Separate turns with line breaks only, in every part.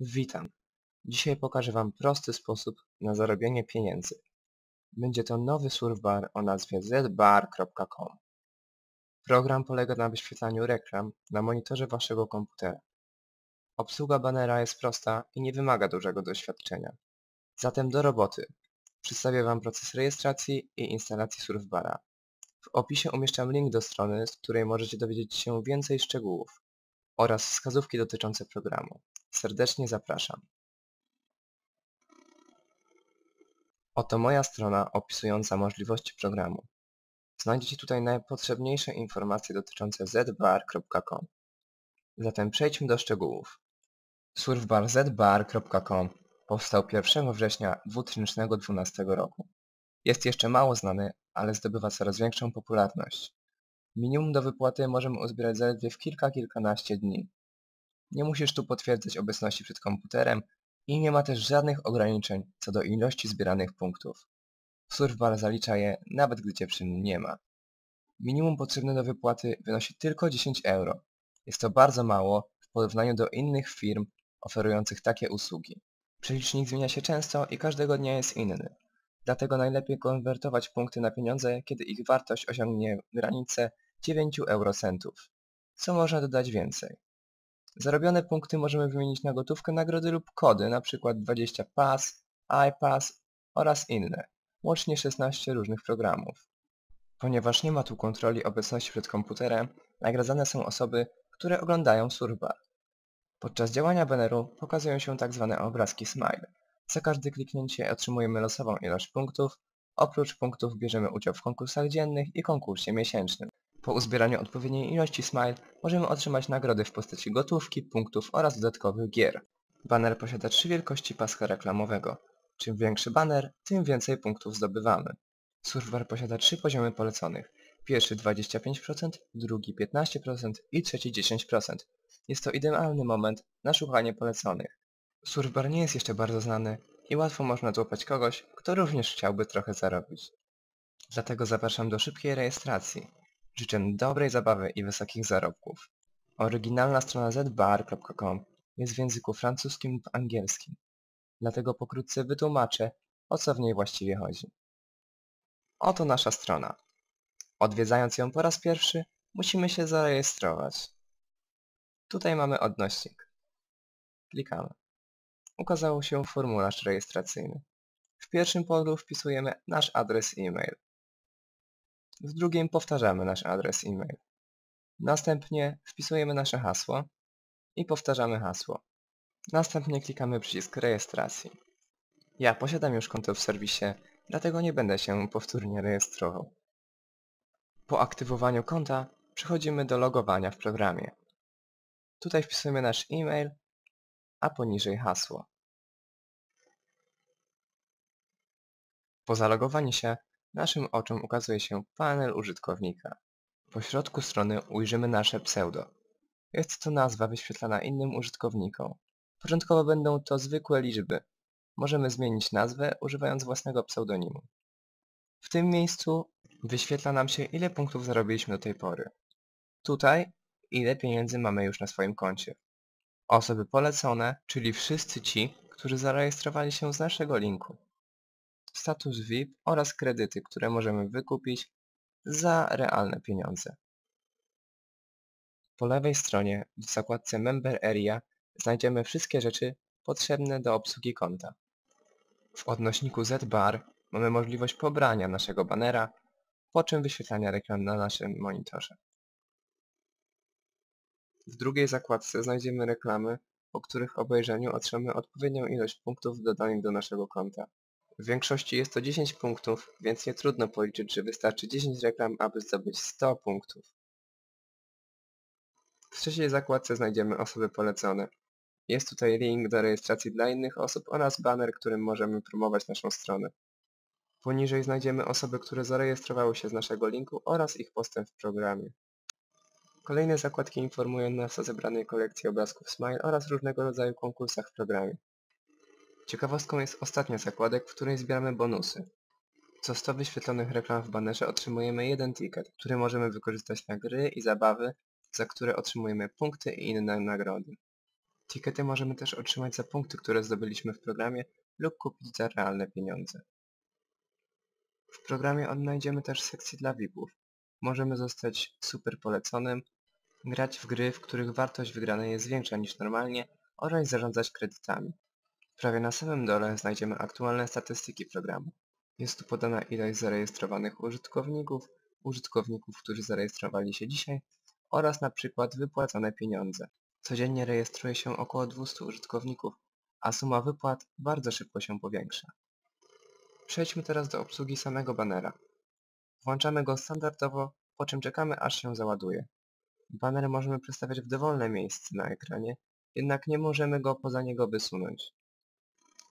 Witam. Dzisiaj pokażę Wam prosty sposób na zarobienie pieniędzy. Będzie to nowy surfbar o nazwie zbar.com. Program polega na wyświetlaniu reklam na monitorze Waszego komputera. Obsługa banera jest prosta i nie wymaga dużego doświadczenia. Zatem do roboty. Przedstawię Wam proces rejestracji i instalacji surfbara. W opisie umieszczam link do strony, z której możecie dowiedzieć się więcej szczegółów oraz wskazówki dotyczące programu. Serdecznie zapraszam. Oto moja strona opisująca możliwości programu. Znajdziecie tutaj najpotrzebniejsze informacje dotyczące zbar.com. Zatem przejdźmy do szczegółów. Surfbar zbar.com powstał 1 września 2012 roku. Jest jeszcze mało znany, ale zdobywa coraz większą popularność. Minimum do wypłaty możemy uzbierać zaledwie w kilka, kilkanaście dni. Nie musisz tu potwierdzać obecności przed komputerem i nie ma też żadnych ograniczeń co do ilości zbieranych punktów. Surfbar zalicza je nawet gdy dziewczyn nie ma. Minimum potrzebne do wypłaty wynosi tylko 10 euro. Jest to bardzo mało w porównaniu do innych firm oferujących takie usługi. Przelicznik zmienia się często i każdego dnia jest inny. Dlatego najlepiej konwertować punkty na pieniądze, kiedy ich wartość osiągnie granicę 9 eurocentów. Co można dodać więcej? Zarobione punkty możemy wymienić na gotówkę, nagrody lub kody, np. 20 PAS, iPass oraz inne, łącznie 16 różnych programów. Ponieważ nie ma tu kontroli obecności przed komputerem, nagradzane są osoby, które oglądają surfbar. Podczas działania baneru pokazują się tzw. Tak obrazki smile. Za każde kliknięcie otrzymujemy losową ilość punktów, oprócz punktów bierzemy udział w konkursach dziennych i konkursie miesięcznym. Po uzbieraniu odpowiedniej ilości smile możemy otrzymać nagrody w postaci gotówki, punktów oraz dodatkowych gier. Banner posiada trzy wielkości paska reklamowego. Czym większy banner, tym więcej punktów zdobywamy. Surfbar posiada trzy poziomy poleconych. Pierwszy 25%, drugi 15% i trzeci 10%. Jest to idealny moment na szukanie poleconych. Surfbar nie jest jeszcze bardzo znany i łatwo można złapać kogoś, kto również chciałby trochę zarobić. Dlatego zapraszam do szybkiej rejestracji. Życzę dobrej zabawy i wysokich zarobków. Oryginalna strona zbar.com jest w języku francuskim lub angielskim, dlatego pokrótce wytłumaczę, o co w niej właściwie chodzi. Oto nasza strona. Odwiedzając ją po raz pierwszy, musimy się zarejestrować. Tutaj mamy odnośnik. Klikamy. Ukazał się formularz rejestracyjny. W pierwszym polu wpisujemy nasz adres e-mail. W drugim powtarzamy nasz adres e-mail. Następnie wpisujemy nasze hasło i powtarzamy hasło. Następnie klikamy przycisk rejestracji. Ja posiadam już konto w serwisie, dlatego nie będę się powtórnie rejestrował. Po aktywowaniu konta przechodzimy do logowania w programie. Tutaj wpisujemy nasz e-mail, a poniżej hasło. Po zalogowaniu się Naszym oczom ukazuje się panel użytkownika. Po środku strony ujrzymy nasze pseudo. Jest to nazwa wyświetlana innym użytkownikom. Początkowo będą to zwykłe liczby. Możemy zmienić nazwę używając własnego pseudonimu. W tym miejscu wyświetla nam się ile punktów zarobiliśmy do tej pory. Tutaj ile pieniędzy mamy już na swoim koncie. Osoby polecone, czyli wszyscy ci, którzy zarejestrowali się z naszego linku status VIP oraz kredyty, które możemy wykupić za realne pieniądze. Po lewej stronie w zakładce Member Area znajdziemy wszystkie rzeczy potrzebne do obsługi konta. W odnośniku Z-Bar mamy możliwość pobrania naszego banera, po czym wyświetlania reklam na naszym monitorze. W drugiej zakładce znajdziemy reklamy, po których obejrzeniu otrzymamy odpowiednią ilość punktów dodanych do naszego konta. W większości jest to 10 punktów, więc nie trudno policzyć, że wystarczy 10 reklam, aby zdobyć 100 punktów. W trzeciej zakładce znajdziemy osoby polecone. Jest tutaj link do rejestracji dla innych osób oraz banner, którym możemy promować naszą stronę. Poniżej znajdziemy osoby, które zarejestrowały się z naszego linku oraz ich postęp w programie. Kolejne zakładki informują nas o zebranej kolekcji obrazków Smile oraz różnego rodzaju konkursach w programie. Ciekawostką jest ostatnia zakładek, w której zbieramy bonusy. Co 100 wyświetlonych reklam w banerze otrzymujemy jeden ticket, który możemy wykorzystać na gry i zabawy, za które otrzymujemy punkty i inne nagrody. Tickety możemy też otrzymać za punkty, które zdobyliśmy w programie lub kupić za realne pieniądze. W programie odnajdziemy też sekcję dla VIP-ów. Możemy zostać super poleconym, grać w gry, w których wartość wygranej jest większa niż normalnie oraz zarządzać kredytami. Prawie na samym dole znajdziemy aktualne statystyki programu. Jest tu podana ilość zarejestrowanych użytkowników, użytkowników, którzy zarejestrowali się dzisiaj oraz na przykład wypłacone pieniądze. Codziennie rejestruje się około 200 użytkowników, a suma wypłat bardzo szybko się powiększa. Przejdźmy teraz do obsługi samego banera. Włączamy go standardowo, po czym czekamy aż się załaduje. Baner możemy przestawiać w dowolne miejsce na ekranie, jednak nie możemy go poza niego wysunąć.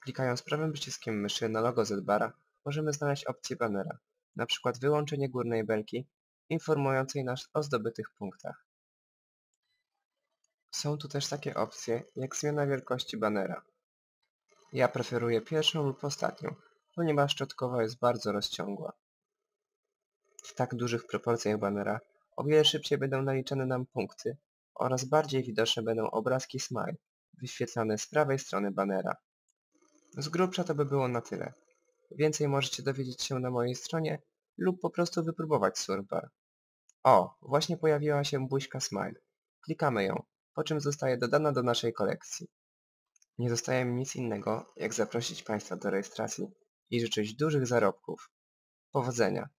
Klikając prawym przyciskiem myszy na logo Z-Bara możemy znaleźć opcję banera, np. wyłączenie górnej belki informującej nas o zdobytych punktach. Są tu też takie opcje jak zmiana wielkości banera. Ja preferuję pierwszą lub ostatnią, ponieważ szczotkowa jest bardzo rozciągła. W tak dużych proporcjach banera o wiele szybciej będą naliczane nam punkty oraz bardziej widoczne będą obrazki smile, wyświetlane z prawej strony banera. Z grubsza to by było na tyle. Więcej możecie dowiedzieć się na mojej stronie lub po prostu wypróbować Surfbar. O, właśnie pojawiła się buźka Smile. Klikamy ją, po czym zostaje dodana do naszej kolekcji. Nie zostaje mi nic innego, jak zaprosić Państwa do rejestracji i życzyć dużych zarobków. Powodzenia!